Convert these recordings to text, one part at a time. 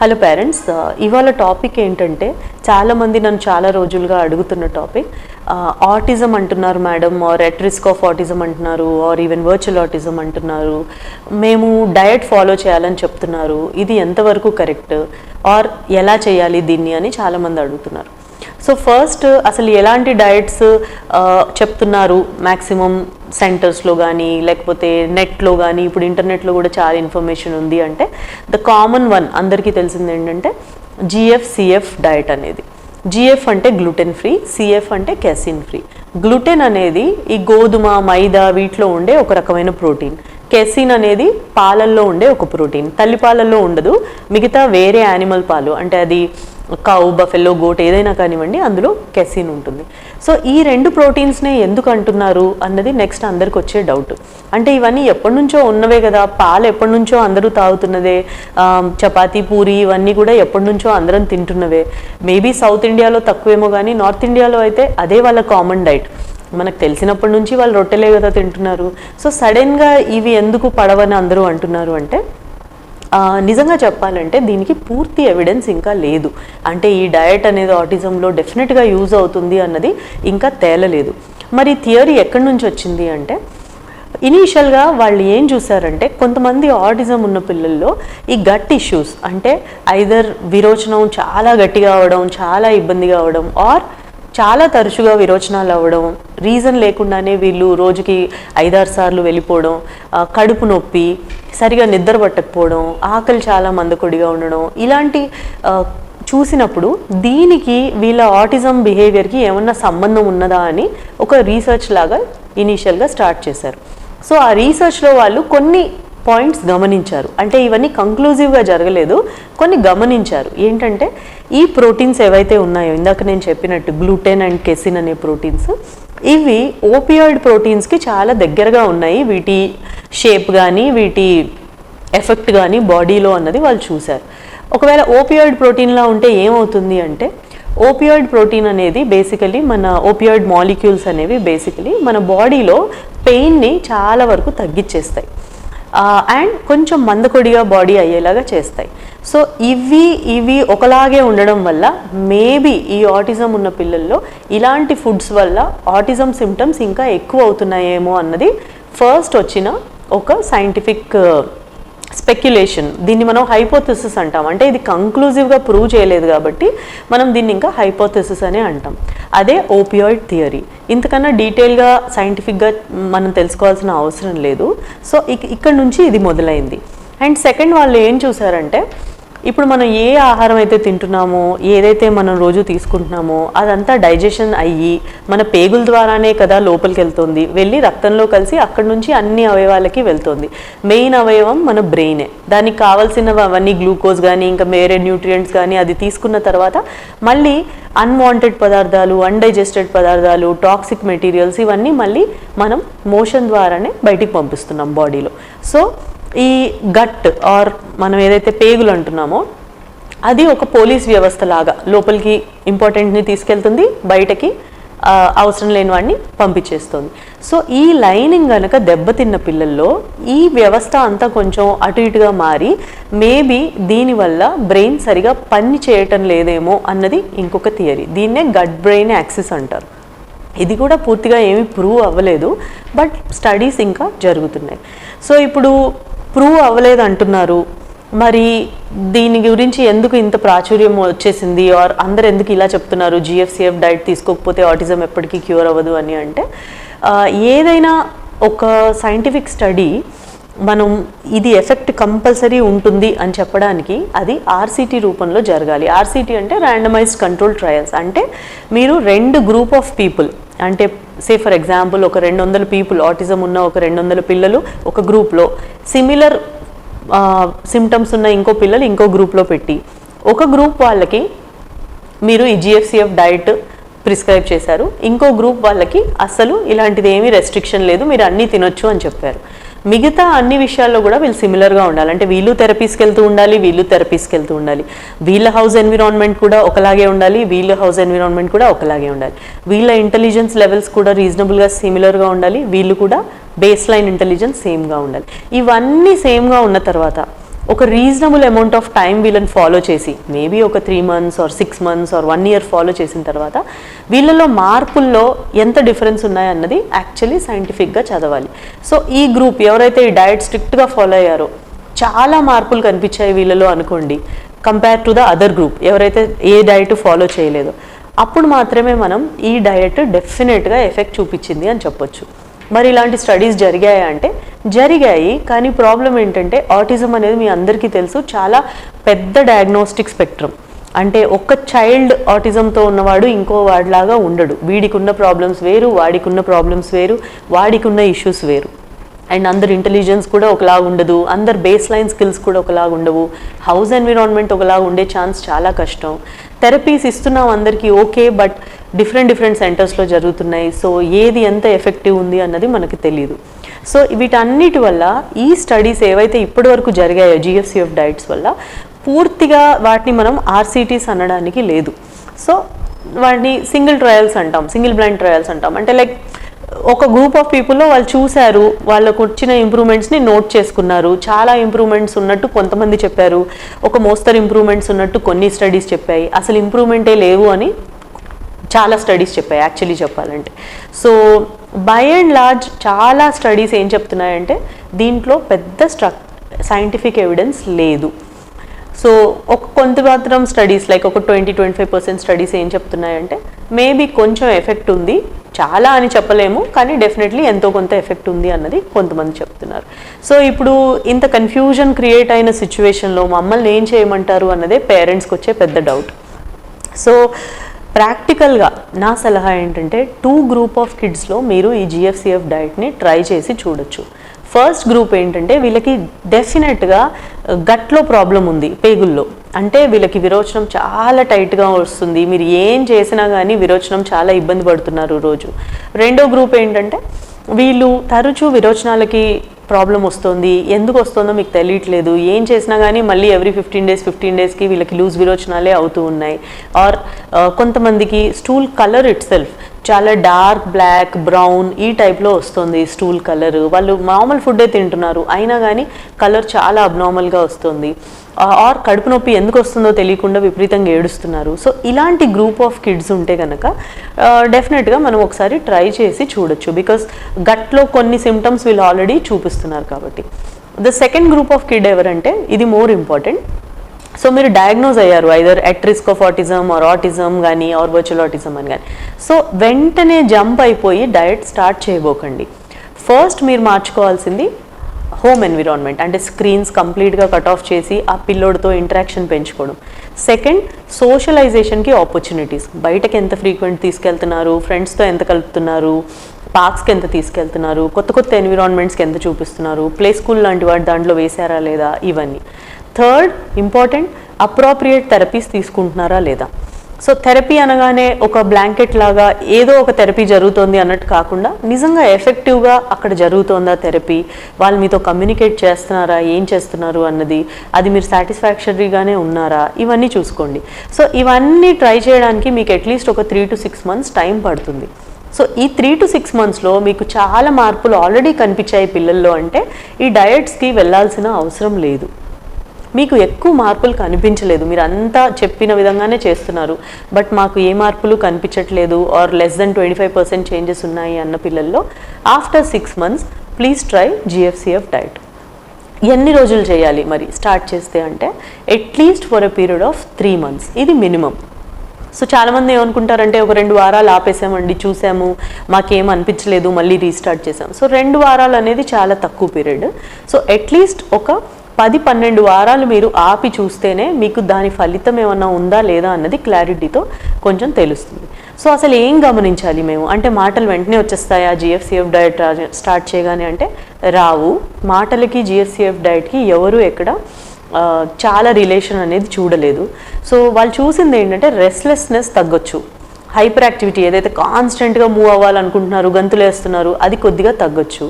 Hello parents uh, ఇవాళ topic ఏంటంటే చాలామంది నన్ను చాలా రోజులుగా అడుగుతున్న టాపిక్ ఆటిజం uh, అంటున్నారు madam are at risk of autism అంటున్నారు ఆర్ ఈవెన్ వర్చువల్ ఆటిజం అంటున్నారు. మేము డయట్ ఫాలో చేయాలని చెప్తున్నారు. ఇది ఎంతవరకు కరెక్ట్ ఆర్ ఎలా చేయాలి దీన్ని అని చాలామంది అడుగుతున్నారు. సో ఫస్ట్ అసలు ఎలాంటి డయట్స్ చెప్తున్నారు మ్యాక్సిమం సెంటర్స్లో కానీ లేకపోతే నెట్లో కానీ ఇప్పుడు ఇంటర్నెట్లో కూడా చాలా ఇన్ఫర్మేషన్ ఉంది అంటే ద కామన్ వన్ అందరికీ తెలిసింది ఏంటంటే జిఎఫ్ సిఎఫ్ డయట్ అనేది. జిఎఫ్ అంటే గ్లూటెన్ ఫ్రీ సిఎఫ్ అంటే కెసిన్ ఫ్రీ గ్లూటెన్ అనేది ఈ గోధుమ మైదా వీటిలో ఉండే ఒక రకమైన ప్రోటీన్ కెసిన్ అనేది పాలల్లో ఉండే ఒక ప్రోటీన్. తల్లి పాలల్లో ఉండదు. మిగతా వేరే యానిమల్ పాలు అంటే అది కౌ బఫెల్లో గోట్ ఏదైనా కానివ్వండి అందులో కెసిన్ ఉంటుంది. సో ఈ రెండు ప్రోటీన్స్నే ఎందుకు అంటున్నారు అన్నది నెక్స్ట్ అందరికి వచ్చే డౌట్. అంటే ఇవన్నీ ఎప్పటి నుంచో ఉన్నవే కదా. పాలు ఎప్పటి నుంచో అందరూ తాగుతున్నదే. చపాతీ పూరి ఇవన్నీ కూడా ఎప్పటి నుంచో అందరం తింటున్నవే. మేబీ సౌత్ ఇండియాలో తక్కువేమో కానీ నార్త్ ఇండియాలో అయితే అదే వాళ్ళ కామన్ డైట్. మనకు తెలిసినప్పటి నుంచి వాళ్ళు రొట్టెలే కదా తింటున్నారు. సో సడన్గా ఇవి ఎందుకు పడవని అందరూ అంటున్నారు అంటే నిజంగా చెప్పాలంటే దీనికి పూర్తి ఎవిడెన్స్ ఇంకా లేదు. అంటే ఈ డయట్ అనేది ఆటిజంలో డెఫినెట్గా యూజ్ అవుతుంది అన్నది ఇంకా తేలలేదు. మరి థియరీ ఎక్కడి నుంచి వచ్చింది అంటే ఇనీషియల్గా వాళ్ళు ఏం చూసారంటే కొంతమంది ఆటిజం ఉన్న పిల్లల్లో ఈ గట్ ఇష్యూస్ అంటే ఐదర్ విరోచనం చాలా గట్టిగా అవడం చాలా ఇబ్బందిగా అవడం ఆర్ చాలా తరచుగా విరోచనాలు అవ్వడం రీజన్ లేకుండానే వీళ్ళు రోజుకి ఐదారు సార్లు వెళ్ళిపోవడం కడుపు నొప్పి సరిగా నిద్ర పట్టకపోవడం ఆకలి చాలా మందకొడిగా ఉండడం ఇలాంటి చూసినప్పుడు దీనికి వీళ్ళ ఆటిజం బిహేవియర్కి ఏమన్నా సంబంధం ఉన్నదా అని ఒక రీసెర్చ్ లాగా ఇనీషియల్గా స్టార్ట్ చేశారు. సో ఆ రీసెర్చ్లో వాళ్ళు కొన్ని పాయింట్స్ గమనించారు. అంటే ఇవన్నీ కంక్లూజివ్గా జరగలేదు కొన్ని గమనించారు. ఏంటంటే ఈ ప్రోటీన్స్ ఏవైతే ఉన్నాయో ఇందాక నేను చెప్పినట్టు గ్లూటెన్ అండ్ కెసిన్ అనే ప్రోటీన్స్ ఇవి ఓపియాయిడ్ ప్రోటీన్స్కి చాలా దగ్గరగా ఉన్నాయి. వీటి షేప్ కానీ వీటి ఎఫెక్ట్ కానీ బాడీలో అన్నది వాళ్ళు చూశారు. ఒకవేళ ఓపియాయిడ్ ప్రోటీన్లా ఉంటే ఏమవుతుంది అంటే ఓపియాయిడ్ ప్రోటీన్ అనేది బేసికలీ మన ఓపియాయిడ్ మాలిక్యూల్స్ అనేవి బేసికలీ మన బాడీలో పెయిన్ని చాలా వరకు తగ్గించేస్తాయి అండ్ కొంచెం మందకొడిగా బాడీ అయ్యేలాగా చేస్తాయి. సో ఇవి ఇవి ఒకలాగే ఉండడం వల్ల మేబీ ఈ ఆటిజం ఉన్న పిల్లల్లో ఇలాంటి ఫుడ్స్ వల్ల ఆటిజం సిమ్టమ్స్ ఇంకా ఎక్కువ అవుతున్నాయేమో అన్నది ఫస్ట్ వచ్చిన ఒక సైంటిఫిక్ స్పెక్యులేషన్. దీన్ని మనం హైపోథెసిస్ అంటాం. అంటే ఇది కంక్లూజివ్గా ప్రూవ్ చేయలేదు కాబట్టి మనం దీన్ని ఇంకా హైపోథెసిస్ అనే అంటాం. అదే ఓపియాయిడ్ థియరీ. ఇంతకన్నా డీటెయిల్గా సైంటిఫిక్గా మనం తెలుసుకోవాల్సిన అవసరం లేదు. సో ఇక్కడ నుంచి ఇది మొదలైంది. అండ్ సెకండ్ వాళ్ళు ఏం చూసారంటే ఇప్పుడు మనం ఏ ఆహారం అయితే తింటున్నామో ఏదైతే మనం రోజు తీసుకుంటున్నామో అదంతా డైజెషన్ అయ్యి మన పేగుల ద్వారానే కదా లోపలికి వెళ్తుంది వెళ్ళి రక్తంలో కలిసి అక్కడి నుంచి అన్ని అవయవాలకి వెళ్తుంది. మెయిన్ అవయవం మన బ్రెయినే. దానికి కావాల్సినవి అవన్నీ గ్లూకోజ్ కానీ ఇంకా వేరే న్యూట్రియంట్స్ కానీ అది తీసుకున్న తర్వాత మళ్ళీ అన్వాంటెడ్ పదార్థాలు అన్డైజెస్టెడ్ పదార్థాలు టాక్సిక్ మెటీరియల్స్ ఇవన్నీ మళ్ళీ మనం మోషన్ ద్వారానే బయటికి పంపిస్తున్నాం బాడీలో. సో ఈ గట్ ఆర్ మనం ఏదైతే పేగులు అంటున్నామో అది ఒక పోలీస్ వ్యవస్థ లాగా లోపలికి ఇంపార్టెంట్ని తీసుకెళ్తుంది బయటకి అవసరం లేని వాడిని పంపించేస్తుంది. సో ఈ లైనింగ్ కనుక దెబ్బతిన్న పిల్లల్లో ఈ వ్యవస్థ అంతా కొంచెం అటు ఇటుగా మారి మేబీ దీనివల్ల బ్రెయిన్ సరిగా పని చేయటం లేదేమో అన్నది ఇంకొక థియరీ. దీన్నే గట్ బ్రెయిన్ యాక్సిస్ అంటారు. ఇది కూడా పూర్తిగా ఏమీ ప్రూవ్ అవ్వలేదు బట్ స్టడీస్ ఇంకా జరుగుతున్నాయి. సో ఇప్పుడు ప్రూవ్ అవ్వలేదు అంటున్నారు మరి దీని గురించి ఎందుకు ఇంత ప్రాచుర్యం వచ్చేసింది? ఆర్ అందరు ఎందుకు ఇలా చెప్తున్నారు? జిఎఫ్సిఎఫ్ డైట్ తీసుకోకపోతే ఆటిజం ఎప్పటికీ క్యూర్ అవ్వదు అని అంటే ఏదైనా ఒక సైంటిఫిక్ స్టడీ మనం ఇది ఎఫెక్ట్ కంపల్సరీ ఉంటుంది అని చెప్పడానికి అది ఆర్సిటీ రూపంలో జరగాలి. ఆర్సిటీ అంటే ర్యాండమైజ్డ్ కంట్రోల్ ట్రయల్స్ అంటే మీరు రెండు గ్రూప్ ఆఫ్ పీపుల్ అంటే సే ఫర్ ఎగ్జాంపుల్ ఒక రెండు వందల పీపుల్ ఆటిజం ఉన్న ఒక రెండు వందల పిల్లలు ఒక గ్రూప్లో. సిమిలర్ సిమ్టమ్స్ ఉన్న ఇంకో పిల్లలు ఇంకో గ్రూప్లో పెట్టి. ఒక గ్రూప్ వాళ్ళకి మీరు ఈ జిఎఫ్సిఎఫ్ డైట్ ప్రిస్క్రైబ్ చేశారు. ఇంకో గ్రూప్ వాళ్ళకి అసలు ఇలాంటిది ఏమీ రెస్ట్రిక్షన్ లేదు మీరు అన్నీ తినొచ్చు అని చెప్పారు. మిగతా అన్ని విషయాల్లో కూడా వీళ్ళు సిమిలర్గా ఉండాలి. అంటే వీళ్ళు థెరపీస్కి వెళ్తూ ఉండాలి వీళ్ళు థెరపీస్కి వెళ్తూ ఉండాలి. వీళ్ళ హౌస్ ఎన్విరాన్మెంట్ కూడా ఒకలాగే ఉండాలి వీళ్ళ హౌస్ ఎన్విరాన్మెంట్ కూడా ఒకలాగే ఉండాలి. వీళ్ళ ఇంటెలిజెన్స్ లెవెల్స్ కూడా రీజనబుల్గా సిమిలర్గా ఉండాలి వీళ్ళు కూడా బేస్ లైన్ ఇంటెలిజెన్స్ సేమ్గా ఉండాలి. ఇవన్నీ సేమ్గా ఉన్న తర్వాత ఒక రీజనబుల్ అమౌంట్ ఆఫ్ టైం వీళ్ళని ఫాలో చేసి మేబీ ఒక three months or six months or one year follow చేసిన తర్వాత వీళ్ళలో మార్పుల్లో ఎంత డిఫరెన్స్ ఉన్నాయన్నది యాక్చువల్లీ సైంటిఫిక్గా చదవాలి. సో ఈ గ్రూప్ ఎవరైతే ఈ డయట్ స్ట్రిక్ట్గా ఫాలో అయ్యారో చాలా మార్పులు కనిపించాయి వీళ్ళలో అనుకోండి compare to the other group ఎవరైతే ఏ డయట్ ఫాలో చేయలేదో. అప్పుడు మాత్రమే మనం ఈ డయట్ డెఫినెట్గా ఎఫెక్ట్ చూపించింది అని చెప్పొచ్చు. మరి ఇలాంటి స్టడీస్ జరిగాయా అంటే జరిగాయి కానీ ప్రాబ్లం ఏంటంటే ఆటిజం అనేది మీ అందరికీ తెలుసు చాలా పెద్ద డయాగ్నోస్టిక్ స్పెక్ట్రమ్ అంటే ఒక్క చైల్డ్ ఆటిజంతో ఉన్నవాడు ఇంకో వాడిలాగా ఉండడు. వీడికున్న ప్రాబ్లమ్స్ వేరు వాడికున్న ప్రాబ్లమ్స్ వేరు వాడికున్న ఇష్యూస్ వేరు. అండ్ అందరి ఇంటెలిజెన్స్ కూడా ఒకలాగా ఉండదు. అందరు బేస్ లైన్ స్కిల్స్ కూడా ఒకలాగా ఉండవు. హౌస్ ఎన్విరాన్మెంట్ ఒకలాగా ఉండే ఛాన్స్ చాలా కష్టం. థెరపీస్ ఇస్తున్నాం అందరికీ ఓకే బట్ డిఫరెంట్ డిఫరెంట్ సెంటర్స్లో జరుగుతున్నాయి. సో ఏది ఎంత ఎఫెక్టివ్ ఉంది అన్నది మనకు తెలియదు సో వీటన్నిటి వల్ల ఈ స్టడీస్ ఏవైతే ఇప్పటివరకు జరిగాయో జిఎఫ్సిఎఫ్ డైట్స్ వల్ల పూర్తిగా వాటిని మనం ఆర్సిటీస్ అనడానికి లేదు. సో వాటిని సింగిల్ ట్రయల్స్ అంటాం సింగిల్ బ్లైండ్ ట్రయల్స్ అంటాం. అంటే లైక్ ఒక గ్రూప్ ఆఫ్ పీపుల్లో వాళ్ళు చూశారు. వాళ్ళకు వచ్చిన ఇంప్రూవ్మెంట్స్ని నోట్ చేసుకున్నారు. చాలా ఇంప్రూవ్మెంట్స్ ఉన్నట్టు కొంతమంది చెప్పారు. ఒక మోస్తరు ఇంప్రూవ్మెంట్స్ ఉన్నట్టు కొన్ని స్టడీస్ చెప్పాయి. అసలు ఇంప్రూవ్మెంటే లేవు అని చాలా స్టడీస్ చెప్పాయి యాక్చువల్లీ చెప్పాలంటే. సో బై అండ్ లార్జ్ చాలా స్టడీస్ ఏం చెప్తున్నాయంటే దీంట్లో పెద్ద స్ట్రక్ సైంటిఫిక్ ఎవిడెన్స్ లేదు. సో ఒక కొంత మాత్రం స్టడీస్ లైక్ ఒక twenty twenty five percent studies ఏం చెప్తున్నాయంటే మేబీ కొంచెం ఎఫెక్ట్ ఉంది. చాలా అని చెప్పలేము కానీ డెఫినెట్లీ ఎంతో కొంత ఎఫెక్ట్ ఉంది అన్నది కొంతమంది చెప్తున్నారు. సో ఇప్పుడు ఇంత కన్ఫ్యూజన్ క్రియేట్ అయిన సిచ్యువేషన్లో మమ్మల్ని ఏం చేయమంటారు అన్నదే పేరెంట్స్కి వచ్చే పెద్ద డౌట్ సో ప్రాక్టికల్గా నా సలహా ఏంటంటే టూ గ్రూప్ ఆఫ్ కిడ్స్లో మీరు ఈ జిఎఫ్సిఎఫ్ డైట్ని ట్రై చేసి చూడొచ్చు. ఫస్ట్ గ్రూప్ ఏంటంటే వీళ్ళకి డెఫినెట్గా గట్లో ప్రాబ్లం ఉంది పేగుల్లో. అంటే వీళ్ళకి విరోచనం చాలా టైట్గా వస్తుంది. మీరు ఏం చేసినా కానీ విరోచనం చాలా ఇబ్బంది పడుతున్నారు రోజు. రెండో గ్రూప్ ఏంటంటే వీళ్ళు తరచూ విరోచనాలకి ప్రాబ్లం వస్తుంది. ఎందుకు వస్తుందో మీకు తెలియట్లేదు. ఏం చేసినా కానీ మళ్ళీ ఎవ్రీ ఫిఫ్టీన్ డేస్ ఫిఫ్టీన్ డేస్కి వీళ్ళకి లూజ్ విరోచనాలే అవుతూ ఉన్నాయి. ఆర్ కొంతమందికి స్టూల్ కలర్ ఇట్ సెల్ఫ్ చాలా డార్క్ బ్లాక్ బ్రౌన్ ఈ టైప్లో వస్తుంది స్టూల్ కలర్ వాళ్ళు మామూలు ఫుడ్డే తింటున్నారు. అయినా కానీ కలర్ చాలా అబ్నార్మల్గా వస్తుంది. ఆర్ కడుపు నొప్పి ఎందుకు వస్తుందో తెలియకుండా విపరీతంగా ఏడుస్తున్నారు. సో ఇలాంటి గ్రూప్ ఆఫ్ కిడ్స్ ఉంటే కనుక డెఫినెట్గా మనం ఒకసారి ట్రై చేసి చూడొచ్చు. బికాస్ గట్లో కొన్ని సిమ్టమ్స్ వీళ్ళు ఆల్రెడీ చూపిస్తున్నారు కాబట్టి. The second group of kid ఎవరంటే ఇది మోర్ ఇంపార్టెంట్ సో మీరు డయాగ్నోజ్ అయ్యారు either at risk of autism or autism కానీ ఆర్ వర్చువల్ ఆటిజం అని కానీ సో వెంటనే జంప్ అయిపోయి డయట్ స్టార్ట్ చేయబోకండి. ఫస్ట్ మీరు మార్చుకోవాల్సింది హోమ్ ఎన్విరాన్మెంట్ అంటే స్క్రీన్స్ కంప్లీట్గా కట్ ఆఫ్ చేసి ఆ పిల్లోడితో ఇంటరాక్షన్ పెంచుకోవడం. సెకండ్ సోషలైజేషన్కి ఆపర్చునిటీస్ బయటకి ఎంత ఫ్రీక్వెంట్ తీసుకెళ్తున్నారు ఫ్రెండ్స్తో ఎంత కలుపుతున్నారు పార్క్స్కి ఎంత తీసుకెళ్తున్నారు కొత్త కొత్త ఎన్విరాన్మెంట్స్కి ఎంత చూపిస్తున్నారు ప్లే స్కూల్ లాంటి వాటి దాంట్లో వేశారా లేదా ఇవన్నీ. థర్డ్ ఇంపార్టెంట్ అప్రోప్రియేట్ థెరపీస్ తీసుకుంటున్నారా లేదా? సో థెరపీ అనగానే ఒక బ్లాంకెట్ లాగా ఏదో ఒక థెరపీ జరుగుతోంది అన్నట్టు కాకుండా నిజంగా ఎఫెక్టివ్గా అక్కడ జరుగుతోందా థెరపీ? వాళ్ళు మీతో కమ్యూనికేట్ చేస్తున్నారా? ఏం చేస్తున్నారు అన్నది? అది మీరు సాటిస్ఫాక్షరీగానే ఉన్నారా? ఇవన్నీ చూసుకోండి. సో ఇవన్నీ ట్రై చేయడానికి మీకు అట్లీస్ట్ ఒక three to six months time పడుతుంది. సో ఈ త్రీ టు సిక్స్ మంత్స్లో మీకు చాలా మార్పులు ఆల్రెడీ కనిపించాయి పిల్లల్లో అంటే ఈ డయట్స్కి వెళ్ళాల్సిన అవసరం లేదు. మీకు ఎక్కువ మార్పులు కనిపించలేదు. మీరు అంతా చెప్పిన విధంగానే చేస్తున్నారు. బట్ మాకు ఏ మార్పులు కనిపించట్లేదు or less than twenty five percent changes ఉన్నాయి అన్న పిల్లల్లో after six months please try GFCF diet. ఎన్ని రోజులు చేయాలి మరి స్టార్ట్ చేస్తే అంటే at least for a period of three months. ఇది మినిమం. సో చాలామంది ఏమనుకుంటారంటే ఒక రెండు వారాలు ఆపేసామండి చూసాము మాకేం అనిపించలేదు మళ్ళీ రీస్టార్ట్ చేసాం. సో రెండు వారాలు అనేది చాలా తక్కువ పీరియడ్. సో అట్లీస్ట్ ఒక పది పన్నెండు వారాలు మీరు ఆపి చూస్తేనే మీకు దాని ఫలితం ఏమన్నా ఉందా లేదా అన్నది క్లారిటీతో కొంచెం తెలుస్తుంది. సో అసలు ఏం గమనించాలి మేము? అంటే మాటలు వెంటనే వచ్చేస్తాయా? జిఎఫ్సిఎఫ్ డైట్ స్టార్ట్ చేయగానే అంటే రావు. మాటలకి జిఎఫ్సిఎఫ్ డయట్కి ఎవరు ఎక్కడ చాలా రిలేషన్ అనేది చూడలేదు. సో వాళ్ళు చూసింది ఏంటంటే రెస్ట్లెస్నెస్ తగ్గొచ్చు. హైపర్ యాక్టివిటీ ఏదైతే కాన్స్టెంట్గా మూవ్ అవ్వాలనుకుంటున్నారు గంతులు వేస్తున్నారు అది కొద్దిగా తగ్గొచ్చు.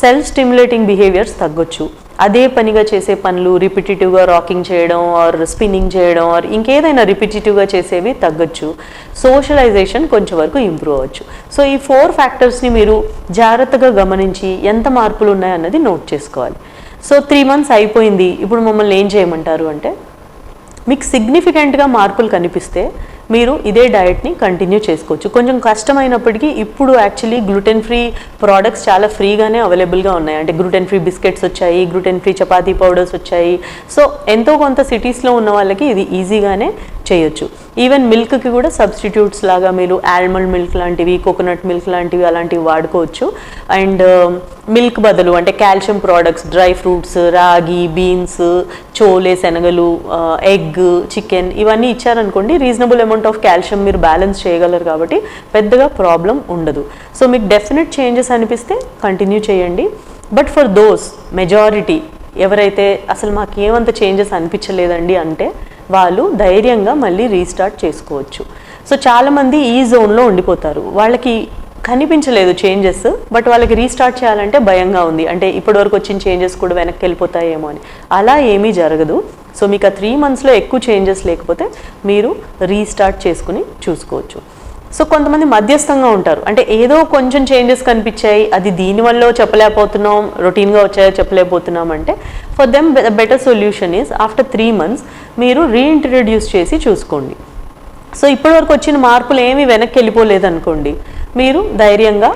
సెల్ఫ్ స్టిమ్యులేటింగ్ బిహేవియర్స్ తగ్గొచ్చు. అదే పనిగా చేసే పనులు రిపిటేటివ్గా రాకింగ్ చేయడం ఆర్ స్పిన్నింగ్ చేయడం ఆర్ ఇంకేదైనా రిపిటేటివ్గా చేసేవి తగ్గొచ్చు. సోషలైజేషన్ కొంచెం వరకు ఇంప్రూవ్ అవ్వచ్చు. సో ఈ ఫోర్ ఫ్యాక్టర్స్ని మీరు జాగ్రత్తగా గమనించి ఎంత మార్పులు ఉన్నాయన్నది నోట్ చేసుకోవాలి. సో త్రీ మంత్స్ అయిపోయింది. ఇప్పుడు మమ్మల్ని ఏం చేయమంటారు అంటే మీకు సిగ్నిఫికెంట్గా మార్పులు కనిపిస్తే మీరు ఇదే డయట్ని కంటిన్యూ చేసుకోవచ్చు. కొంచెం కష్టమైనప్పటికీ ఇప్పుడు యాక్చువల్లీ గ్లూటెన్ ఫ్రీ ప్రోడక్ట్స్ చాలా ఫ్రీగానే అవైలబుల్గా ఉన్నాయి. అంటే గ్లూటెన్ ఫ్రీ బిస్కెట్స్ వచ్చాయి గ్లూటెన్ ఫ్రీ చపాతీ పౌడర్స్ వచ్చాయి. సో ఎంతో కొంత సిటీస్లో ఉన్న వాళ్ళకి ఇది ఈజీగానే చేయొచ్చు. ఈవెన్ మిల్క్కి కూడా సబ్స్టిట్యూట్స్ లాగా మీరు ఆల్మండ్ మిల్క్ లాంటివి కోకోనట్ మిల్క్ లాంటివి అలాంటివి వాడుకోవచ్చు. అండ్ మిల్క్ um, బదులు అంటే calcium products dry fruits ragi beans chole శనగలు uh, ఎగ్ చికెన్ ఇవన్నీ ఇచ్చారనుకోండి రీజనబుల్ అమౌంట్ ఆఫ్ కాల్షియం మీరు బ్యాలెన్స్ చేయగలరు కాబట్టి పెద్దగా ప్రాబ్లం ఉండదు. సో మీకు డెఫినెట్ చేంజెస్ అనిపిస్తే కంటిన్యూ చేయండి. బట్ ఫర్ దోస్ మెజారిటీ ఎవరైతే అసలు మాకు ఏమంత చేంజెస్ అనిపించలేదండి అంటే వాళ్ళు ధైర్యంగా మళ్ళీ రీస్టార్ట్ చేసుకోవచ్చు. సో చాలామంది ఈ జోన్లో ఉండిపోతారు. వాళ్ళకి కనిపించలేదు చేంజెస్ బట్ వాళ్ళకి రీస్టార్ట్ చేయాలంటే భయంగా ఉంది. అంటే ఇప్పటివరకు వచ్చిన చేంజెస్ కూడా వెనక్కి వెళ్ళిపోతాయేమో అని. అలా ఏమీ జరగదు. సో మీకు ఆ త్రీ మంత్స్లో ఎక్కువ చేంజెస్ లేకపోతే మీరు రీస్టార్ట్ చేసుకుని చూసుకోవచ్చు. సో కొంతమంది మధ్యస్థంగా ఉంటారు. అంటే ఏదో కొంచెం చేంజెస్ కనిపించాయి అది దీనివల్ల చెప్పలేకపోతున్నాం రొటీన్గా వచ్చాయో చెప్పలేకపోతున్నాం అంటే for them better solution is after three months మీరు రీఇంట్రడ్యూస్ చేసి చూసుకోండి. సో ఇప్పటివరకు వచ్చిన మార్పులు ఏమీ వెనక్కి వెళ్ళిపోలేదు అనుకోండి. మీరు ధైర్యంగా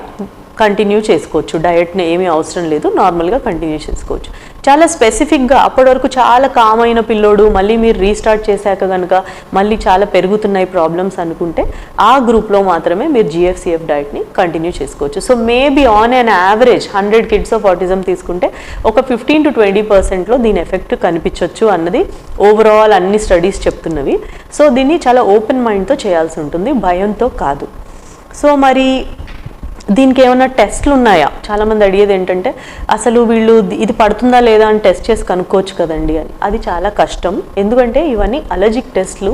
కంటిన్యూ చేసుకోవచ్చు. డయట్ని ఏమీ అవసరం లేదు. నార్మల్గా కంటిన్యూ చేసుకోవచ్చు. చాలా స్పెసిఫిక్గా అప్పటి వరకు చాలా కామ్ అయిన పిల్లోడు మళ్ళీ మీరు రీస్టార్ట్ చేశాక కనుక మళ్ళీ చాలా పెరుగుతున్నాయి ప్రాబ్లమ్స్ అనుకుంటే ఆ గ్రూప్లో మాత్రమే మీరు జిఎఫ్సిఎఫ్ డయట్ని కంటిన్యూ చేసుకోవచ్చు. So maybe on an average hundred kids of autism తీసుకుంటే ఒక ఫిఫ్టీన్ టు ట్వంటీ పర్సెంట్లో దీని ఎఫెక్ట్ కనిపించవచ్చు అన్నది ఓవరాల్ అన్ని స్టడీస్ చెప్తున్నవి. సో దీన్ని చాలా ఓపెన్ మైండ్తో చేయాల్సి ఉంటుంది. భయంతో కాదు. సో మరి దీనికి ఏమైనా టెస్ట్లు ఉన్నాయా? చాలా మంది అడిగేది ఏంటంటే అసలు వీళ్ళు ఇది పడుతుందా లేదా అని టెస్ట్ చేసి కనుక్కోవచ్చు కదండి అని. అది చాలా కష్టం. ఎందుకంటే ఇవన్నీ అలర్జిక్ టెస్ట్లు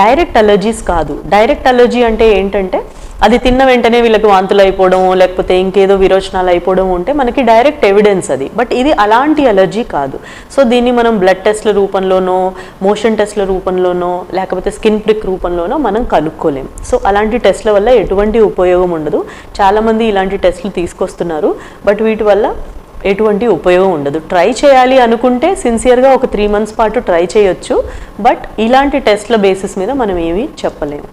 డైరెక్ట్ అలర్జీస్ కాదు. డైరెక్ట్ అలర్జీ అంటే ఏంటంటే అది తిన్న వెంటనే వీళ్ళకి వాంతులు అయిపోవడం లేకపోతే ఇంకేదో విరోచనాలు అయిపోవడం ఉంటే మనకి డైరెక్ట్ ఎవిడెన్స్ అది. బట్ ఇది అలాంటి అలర్జీ కాదు. సో దీన్ని మనం బ్లడ్ టెస్ట్ల రూపంలోనో మోషన్ టెస్ట్ల రూపంలోనో లేకపోతే స్కిన్ ప్రిక్ రూపంలోనో మనం కనుక్కోలేం. సో అలాంటి టెస్ట్ల వల్ల ఎటువంటి ఉపయోగం ఉండదు. చాలామంది ఇలాంటి టెస్ట్లు తీసుకొస్తున్నారు. బట్ వీటి వల్ల ఎటువంటి ఉపయోగం ఉండదు. ట్రై చేయాలి అనుకుంటే సిన్సియర్గా ఒక త్రీ మంత్స్ పాటు ట్రై చేయొచ్చు. బట్ ఇలాంటి టెస్ట్ల బేసిస్ మీద మనం ఏమీ చెప్పలేము